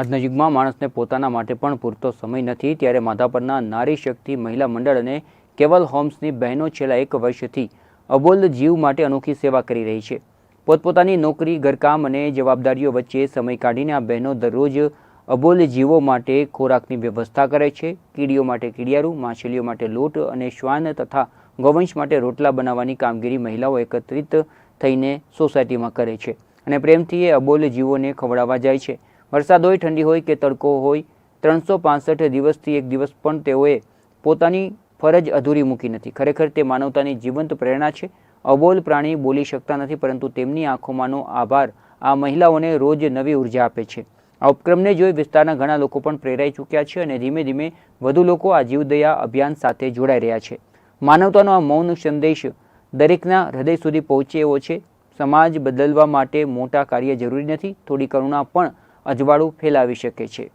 આજના યુગમાં માણસને પોતાના માટે પણ પૂરતો સમય નથી, ત્યારે માધાપરના નારી શક્તિ મહિલા મંડળ અને કેવલ હોમ્સની બહેનો છેલ્લા એક વર્ષથી અબોલ જીવ માટે અનોખી સેવા કરી રહી છે. પોતપોતાની નોકરી, ઘરકામ અને જવાબદારીઓ વચ્ચે સમય કાઢીને આ બહેનો દરરોજ અબોલ જીવો માટે ખોરાકની વ્યવસ્થા કરે છે. કીડીઓ માટે કીડિયારું, માછલીઓ માટે લોટ અને શ્વાન તથા ગૌવંશ માટે રોટલા બનાવવાની કામગીરી મહિલાઓ એકત્રિત થઈને સોસાયટીમાં કરે છે અને પ્રેમથી એ અબોલ જીવોને ખવડાવવા જાય છે. વરસાદ હોય, ઠંડી હોય કે તડકો હોય, ત્રણસો પાંસઠ દિવસથી એક દિવસ પણ તેઓએ પોતાની ફરજ અધૂરી મૂકી નથી. ખરેખર તે માનવતાની જીવંત પ્રેરણા છે. અબોલ પ્રાણી બોલી શકતા નથી, પરંતુ તેમની આંખોમાંનો આભાર આ મહિલાઓને રોજ નવી ઊર્જા આપે છે. આ ઉપક્રમને જોઈ વિસ્તારના ઘણા લોકો પણ પ્રેરાઈ ચૂક્યા છે અને ધીમે ધીમે વધુ લોકો આ જીવદયા અભિયાન સાથે જોડાઈ રહ્યા છે. માનવતાનો આ મૌન સંદેશ દરેકના હૃદય સુધી પહોંચે એવો છે. સમાજ બદલવા માટે મોટા કાર્ય જરૂરી નથી. થોડી કરુણા પણ અજવાળું ફેલાવી શકે છે.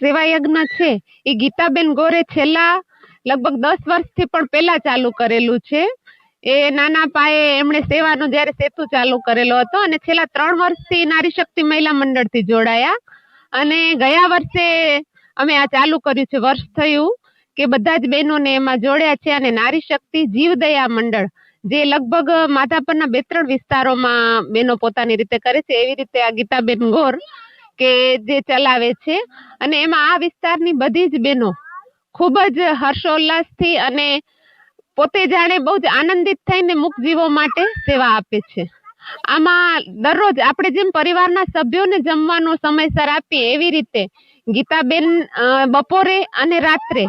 સેવાયજ્ઞ છે. એ ગીતાબેન ગોરે છેલ્લા લગભગ દસ વર્ષથી પણ પહેલા ચાલુ કરેલું છે. એ નાના પાયે એમણે સેવાનો જ્યારે સેતુ ચાલુ કરેલો હતો અને છેલ્લા ત્રણ વર્ષથી નારી શક્તિ મહિલા મંડળથી જોડાયા. અને ગયા વર્ષે અમે આ ચાલુ કર્યું છે. વર્ષ થયું કે બધા જ બહેનોને એમાં જોડ્યા છે અને નારી શક્તિ જીવદયા મંડળ, જે લગભગ માધાપરના બે ત્રણ વિસ્તારોમાં બહેનો પોતાની રીતે કરે છે. એવી રીતે આ ગીતાબેન ગોર કે જે ચલાવે છે. અને એમાં આ વિસ્તારની બધી જ બહેનો ખૂબ જ હર્ષોલ્લાસથી અને પોતે જાણે બહુ જ આનંદિત થઈને મુક જીવો માટે સેવા આપે છે. આમાં દરરોજ આપણે જેમ પરિવારના સભ્યોને જમવાનો સમયસર આપીએ, એવી રીતે ગીતાબેન બપોરે અને રાત્રે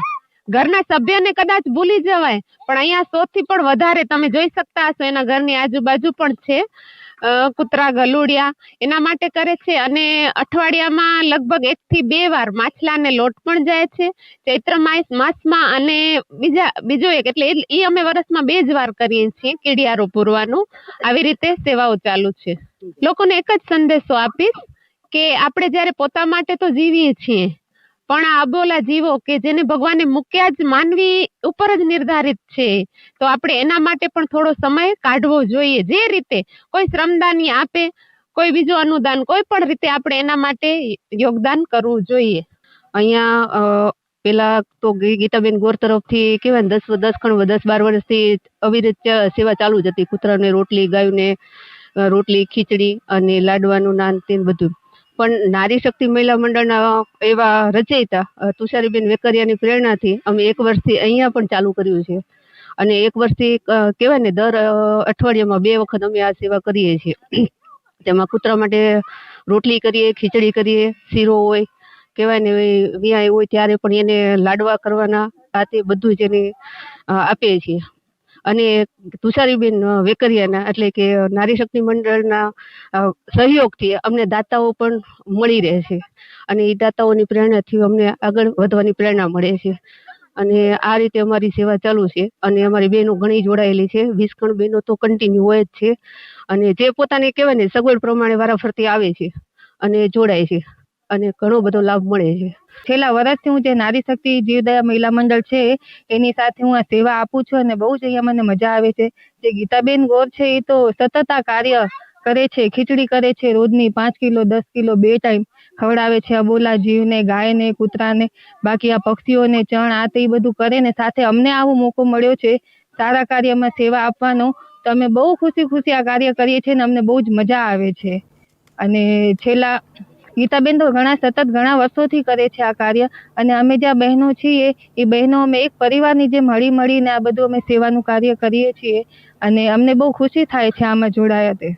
ઘરના સભ્યને કદાચ ભૂલી જવાય, પણ અહીંયા સો થી પણ વધારે તમે જોઈ શકતા હશો. એના ઘરની આજુબાજુ પણ છે. કૂતરા, ગલુડિયા એના માટે કરે છે અને અઠવાડિયામાં લગભગ એક થી બે વાર માછલાને લોટ પણ જાય છે. ચૈત્ર માસ, માસમાં અને બીજા, બીજો એક એટલે એ અમે વર્ષમાં બે જ વાર કરીએ છીએ કીડિયારો પૂરવાનું. આવી રીતે સેવાઓ ચાલુ છે. લોકોને એક જ સંદેશો આપીશ કે આપણે જ્યારે પોતા માટે તો જીવીએ છીએ પણ આ અબોલા જીવો કે જેને ભગવાને મૂક્યા જ માનવી ઉપર જ નિર્ધારિત છે, તો આપણે એના માટે પણ થોડો સમય કાઢવો જોઈએ. જે રીતે કોઈ શ્રમદાની આપે, કોઈ બીજું અનુદાન, કોઈ પણ રીતે આપણે એના માટે યોગદાન કરવું જોઈએ. અહીંયા પેલા તો ગીતાબેન ગોર તરફથી કેવાય દસ દસ ખણ દસ બાર વર્ષથી અવિરત સેવા ચાલુ જ હતી. કૂતરાને રોટલી ને રોટલી, ખીચડી અને લાડવાનું નાન તે બધું. પણ નારી શક્તિ મહિલા મંડળના એવા રચયિતા તુષારીબેન વેકરિયાની પ્રેરણાથી અમે એક વર્ષથી અહીંયા પણ ચાલુ કર્યું છે. અને એક વર્ષથી કહેવાય ને, દર અઠવાડિયામાં બે વખત અમે આ સેવા કરીએ છીએ. તેમાં કૂતરા માટે રોટલી કરીએ, ખીચડી કરીએ, શીરો હોય, કહેવાય ને વ્યાય હોય ત્યારે પણ એને લાડવા કરવાના આ તે બધું જ એને આપીએ છીએ. અને તુષારીબેન વેકરિયાના, એટલે કે નારી શક્તિ મંડળના સહયોગથી અમને દાતાઓ પણ મળી રહે છે. અને એ દાતાઓની પ્રેરણાથી અમને આગળ વધવાની પ્રેરણા મળે છે. અને આ રીતે અમારી સેવા ચાલુ છે. અને અમારી બહેનો ઘણી જોડાયેલી છે. વીસ ખણ બહેનો તો કન્ટિન્યુ હોય જ છે. અને જે પોતાની કહેવાય ને, સગવડ પ્રમાણે વારાફરતી આવે છે અને જોડાય છે. અને ઘણો બધો લાભ મળે છે. છેલ્લા વર્ષથી હું જે નારી શક્તિ જીવદયા મહિલા મંડળ છે, એની સાથે હું આ સેવા આપું છું અને બહુ જ અહીંયા મને મજા આવે છે. જે ગીતાબેન ગોર છે, એ તો સતત આ કાર્ય કરે છે, ખીચડી કરે છે રોજની પાંચ કિલો, દસ કિલો, બે ટાઈમ ખવડાવે છે અબોલા જીવને, ગાયને, કૂતરાને, બાકી આ પક્ષીઓને, ચણ આ તે બધું કરે ને સાથે અમને આવો મોકો મળ્યો છે. સારા કાર્યમાં સેવા આપવાનો. તો અમે બહુ ખુશી ખુશી આ કાર્ય કરીએ છીએ ને અમને બહુ જ મજા આવે છે. અને છેલ્લા ગીતાબેન તો ઘણા સતત ઘણા વર્ષોથી કરે છે આ કાર્ય અને અમે જ્યાં બહેનો છીએ, એ બહેનો અમે એક પરિવારની જે મળી મળીને આ બધું અમે સેવાનું કાર્ય કરીએ છીએ અને અમને બહુ ખુશી થાય છે આમાં જોડાયા તે.